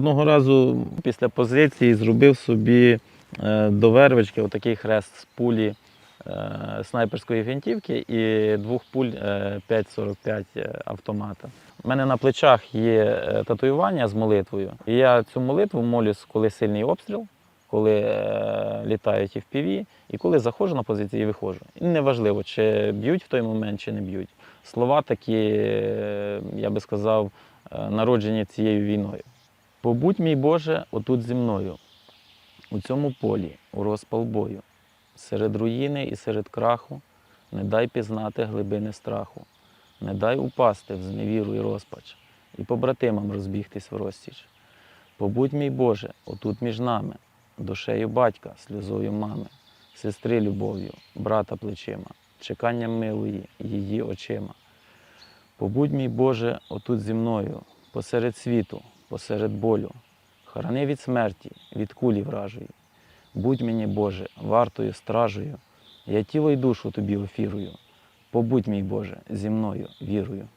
Одного разу після позиції зробив собі е, до вервички отакий хрест з пулі е, снайперської гвинтівки і двох пуль е, 5,45 автомата. У мене на плечах є е, татуювання з молитвою. І я цю молитву молюсь, коли сильний обстріл, коли е, літають і в піві, і коли заходжу на позиції і виходжу. І неважливо, чи б'ють в той момент, чи не б'ють. Слова такі, е, я би сказав, е, народжені цією війною. Побудь, мій Боже, отут зі мною, у цьому полі, у розпал бою, серед руїни і серед краху, не дай пізнати глибини страху, не дай упасти в зневіру і розпач, і побратимам розбігтись в розтіч. Побудь, мій Боже, отут між нами, душею батька, сльозою мами, сестри любов'ю, брата плечима, чеканням милої її очима. Побудь, мій Боже, отут зі мною, посеред світу, посеред болю, храни від смерті, від кулі вражої. Будь мені, Боже, вартою стражею, я тіло й душу тобі офірую. Побудь, мій Боже, зі мною вірою.